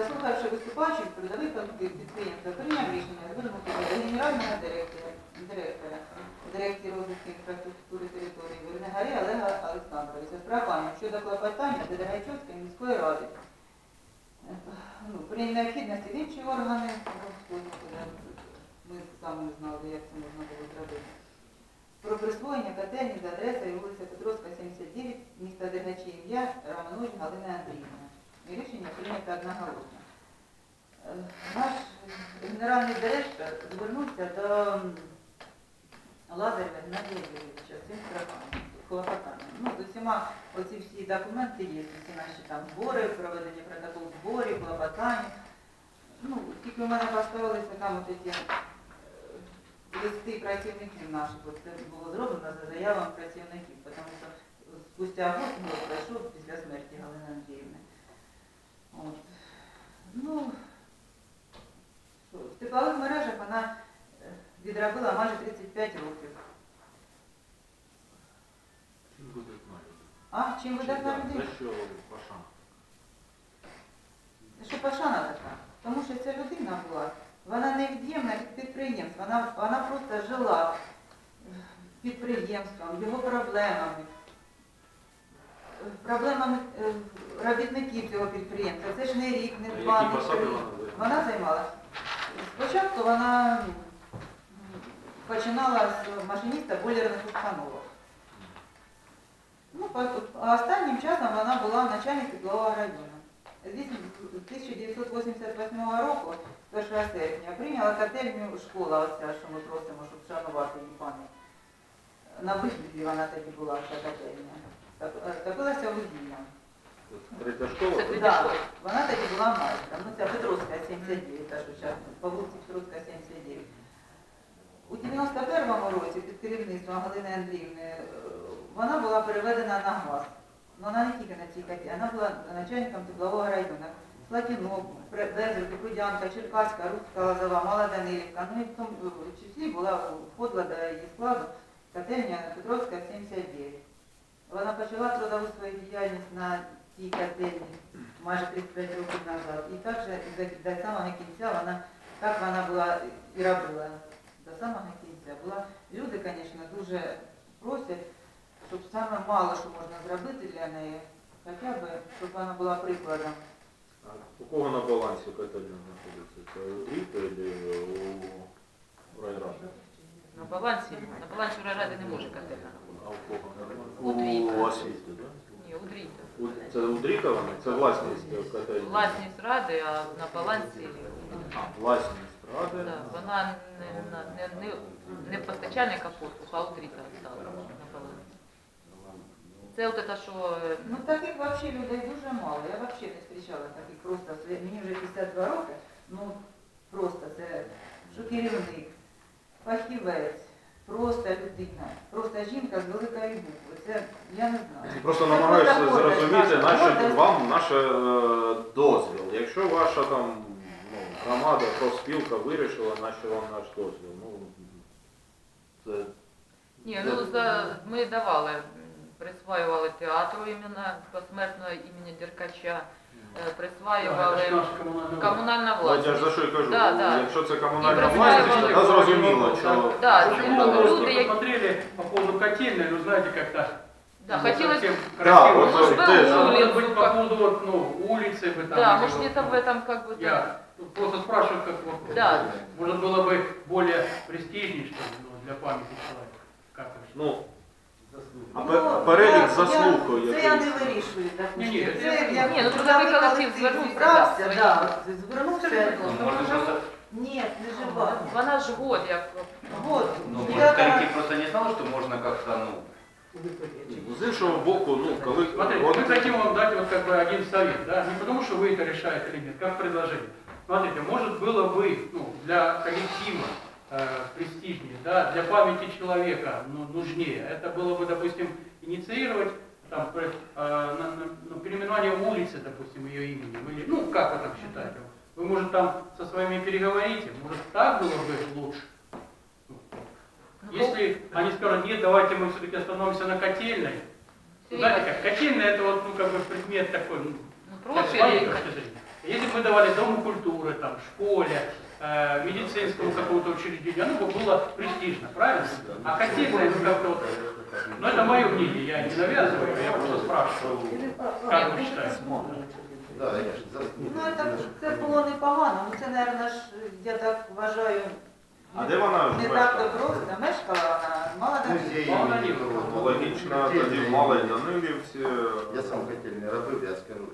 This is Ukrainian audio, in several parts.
Заслухавши виступаючих, передовий колектив підприємства прийняв рішення звернути до генерального директора, директора дирекції розвитку інфраструктури території Вернегарі Олега Олександровича з проханням щодо клопотання до Дергачовської міської ради. Ну, при необхідності інші органи, ми самі не знали, як це можна було зробити. Про присвоєння котельні за адресою вулиця Петровська, 79, міста Дергачі, ім'я Романович Галина Андріївна. Рішення прийнято одноголосно. Е, Наш генеральний директор звернувся до Лазаря Геннадія Юрійовича цим клопотанням. Ну, з усіма оці всі документи є, всі наші там збори, проведення протокол зборів, клопотання. Ну, тільки у мене поставилися там от ці е, листи працівників наших, от це було зроблено за заявами працівників, тому що спустя год пройшов після смерті Галини Андріївни. От. Ну, в теплових мережах вона е, відробила майже 35 років. Чим видатна А чим видатна людина? людина? За що Пашан? Що пошана така? Тому що ця людина була, вона не від'ємна від підприємства, вона, вона просто жила підприємством, його проблемами, е, проблемами е, робітників цього підприємства. Це ж не рік, не два, не три. вона займалася. Спочатку вона починала з машиніста бойлерних установок. Ну, а останнім часом вона була начальник теплового району. З 1988 року, 1 серпня, прийняла котельню школа, оця, що ми просимо, щоб шанувати її пам'ять. На вигляді вона тоді була ця котельня. Так- е, Топилася вугіллям. От Третя школа? Так? Да, вона тоді була майстром. Ну, ця Петровська 79, та що зараз, по вулиці Петровська 79. У 91-му році під керівництвом Галини Андріївни е, вона була переведена на газ. Ну, вона не тільки на цій коті, вона була начальником теплового району. Платінок, Безрук, Кудянка, Черкаська, Руська, Лозова, Мала Данилівка. Ну і в тому числі була входила до її складу котельня Петровська 79. Вона почала трудову свою діяльність на цій котельні майже 35 років назад. І так же до, до самого кінця вона, так вона була і робила. До самого кінця. Була, люди, звісно, дуже просять, щоб саме мало що можна зробити для неї, хоча б, щоб вона була прикладом. А у кого на балансі котельня знаходиться? Це у ДРІП чи у райради? На балансі, на балансі ради не може котельна. А у кого? У ДРІПа. У освіти, так? Ні, у дріта. У- Це у ДРІКа вона? Це власність котельні? Власність ради, а на балансі А, власність ради. да, вона не, не, не, не постачальник послуг, а у стала на балансі. Це от це, що е, Ну таких взагалі людей дуже мало. Я взагалі не зустрічала таких просто. Мені вже 52 роки, ну просто це що керівник, фахівець, просто людина, просто жінка з великої букви. Це я не знаю. Просто Це намагаюся просто зрозуміти наше, вам наше е, дозвіл. Якщо ваша там ну, громада, профспілка вирішила, нащо вам наш дозвіл? Ну, це ні, ну за ми давали, присваювали театру іменно посмертного імені Деркача, присваювали комунальна Ну, от я ж власність. за що й кажу, Да, да. якщо це І комунальна присваювали власність, тоді зрозуміло, що Да, Почему це вы люди, які посмотрели по поводу котельной, ну знаете, как-то да, ну, хотілося совсем Да, красиво. вот, Может, э, был ты- А улицу, может быть, по как- поводу вот, ну, улицы бы там. Да, или может вот, где-то в этом как бы... да. Я тут просто спрашиваю, как вот. Да. Может было бы более престижнее, что ли, ну, для памяти человека. Как вы считаете? ну, а Ну, пе- перелік я- заслуг, я- Це я не який. вирішую, Ні, ні, допустим. це Це я як Ні, ну, трудовий трудовий колектив звернувся, зібрався, да, да, звернувся. Ну, Можно просто, Ні, не жива. Вона ж год як... Вот. ну, может, дев'ята- коллектив просто не знал, что можно как-то, ну, З іншого боку, ну, коли... Смотрите, от- мы хотим вам дать вот как бы один совет, да, не потому что вы это решаете или нет, как предложение. Смотрите, может было бы ну, для коллектива э, престижнее, да, для памяти человека ну, нужнее. Это было бы, допустим, инициировать там, э, на- на- ну, переименование улицы, допустим, ее имени. Или, ну, как вы там считаете? Вы, может, там со своими переговорите, может, так было бы лучше? Если они скажут, нет, давайте мы все-таки остановимся на котельной, Сергій знаете как, котельная это вот, ну, как бы предмет такой, ну, Ну, зрения. Если бы мы давали Дому культуры, там, школе, э, медицинскому какому-то учреждению, оно бы было престижно, правильно? А котельная, ну как-то вот, ну это мое мнение, я не навязываю, я просто спрашиваю, как вы считаете? Да, конечно. за- Ну, це, це було непогано, ну це, мабуть, ж, я так вважаю, А де вона не мешкала? так то просто. Мешкала вона, мала. Музей наліво. Логічно, тоді в Малій Данилівці. Я сам котельний робив, я скажу.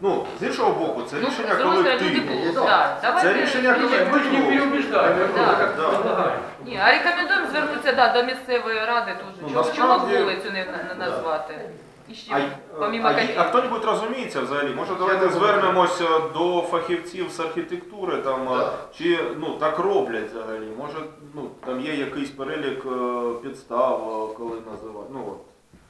Ну, з іншого боку, це Ну, рішення сторони, люди колективу. да. Давайте рішення колективу. Мы же не переубеждаем, Да. Да. Ні, а рекомендуємо звернутися да, до місцевої ради. Ну, Чому, насправді- вулицю не, не назвати? І ще, А, помімо а, а хто-небудь розуміється взагалі? Може давайте звернемося до фахівців з архітектури, там, Да. чи ну, так роблять взагалі? Може ну, там є якийсь перелік е, підстав, е, коли називають. Ну, от.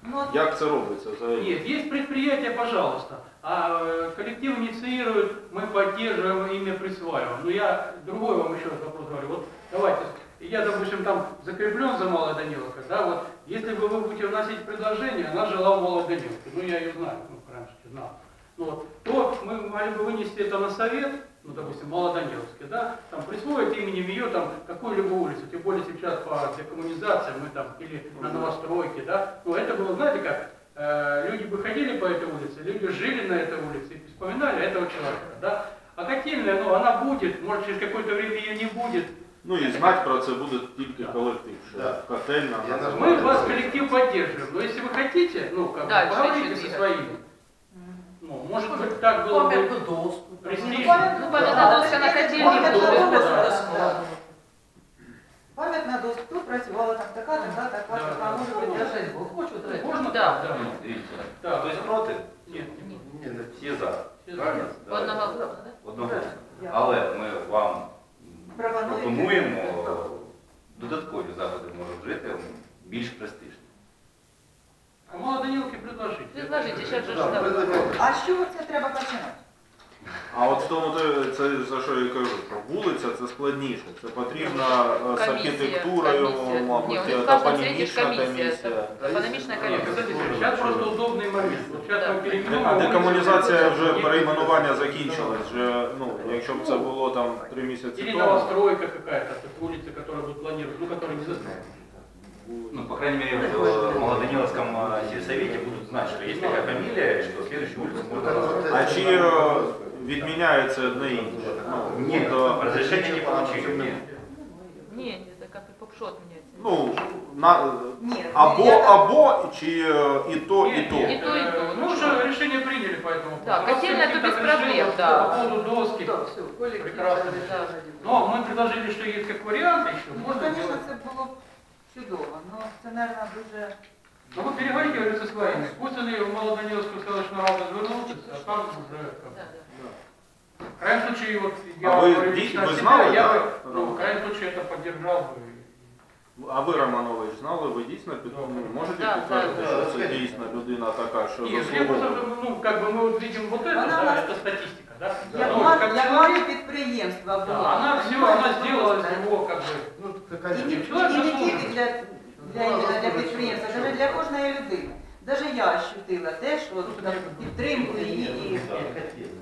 Ну, як це робиться взагалі? Нет, есть предприятия, пожалуйста. А коллектив инициирует, мы поддерживаем, имя присваиваем. Но я другой вам еще раз вопрос говорю. Вот давайте, я, допустим, там закреплен за Малой Даниловкой, да, вот, если бы вы будете вносить предложение, она жила в Малой Даниловке, ну я ее знаю, ну, раньше знал. Ну, вот, то мы могли бы вынести это на совет, ну, допустим, Малоданиловский, да, там присвоить именем ее там какую-либо улицу, тем более сейчас по декоммунизации мы там, или на новостройке, да, ну, это было, знаете как, э, люди бы ходили по этой улице, люди жили на этой улице и вспоминали этого человека, да, а котельная, ну, она будет, может, через какое-то время ее не будет, Ну і знати про це буде тільки Да. колектив, що Да. котельна Я називається. мы вас коллектив поддерживаем, но если вы хотите, ну, как бы, Дальше поговорите еще со двигаться. своими, ну, может быть, так было бы престижно. Ну, пам'ятна доска на котельні Пам'ятна буде. доска. Пам'ятна доска, тут працювала там така, така, така, Да, така, да. може бути даже двох. Можно Да. так, да. Ну, дивіться. Так. Хтось проти? Нет, Ні. Ні, не Всі за. Всі за. Правильно? Давайте. Одноголосно, да? Одноголосно. Я. Але ми вам Пропонуєте? пропонуємо додаткові заходи може вжити більш престижні. А Малоданиловке предложите. Предложите, сейчас же ж А з чого це треба починати? А от в тому те- це за що я кажу, що вулиця це складніше. Це потрібно е, з Комісія, архітектурою, комісія. Ні, у мабуть, них в кожному топонімічна світі ж комісія. комісія. Економічна Нет, комісія. кстати, сейчас просто удобный момент. Вот сейчас Да. мы перейменуем. А декомунізація вже Нет, перейменування закінчилась. Вже, ну, якщо б це було там три місяці Или тому. новостройка какая-то, вот эта улица, которая будет планировать, ну, которая не застроена. Ну, по крайней мере, в Молодониловском э, сельсовете будут знать, что есть такая фамилия, что следующую улицу можно назвать. А чи е, відміняється одне інше? Ну, Нет, тобто, разрешения не получили. Нет. Ні, ні, це як попшот міняється. ну, на, Ні. або, я так- або, чи е, і то, і Нет, то. нет, И то, и э, то. Мы Ну уже что? решение приняли по этому поводу. Да, У нас котельная всё-таки это без так проблем, решили, да. По поводу доски. Прекрасно. Но мы предложили, что есть как вариант еще. Ну, Можно звісно, сделать. це було б чудово, але це, мабуть, дуже... Ну вы переговорите, говорю, со своими. Пусть они в Молодониловскую сказочную раду вернутся, а там уже как Да, бы. да. В крайнем случае, вот я А вы говорю ди- лично вы от себя, знали, я да, бы, ну, Роман? в крайнем случае это поддержал бы. А ви, Романович, знали, ви дійсно під... Да. ну, можете Да, підтвердити, да, що да. це дійсно людина така, що Нет, я просто, заслуговує? ну, как бы мы вот видим вот это, Она да, нас- это статистика, да? Як Ну, мати, как як человек, мати підприємства да, була. она все, Понимаете, она сделала из просто. него как бы, ну, І Какая не, і не Человек тільки заслужений. для, для, іменно для підприємства, навіть для кожної людини. Навіть я ощутила те, що там, підтримку її і взагалі, звісно.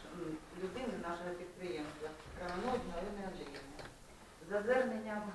людини нашого підприємства Крамоної Галини Андріївни. За зверненням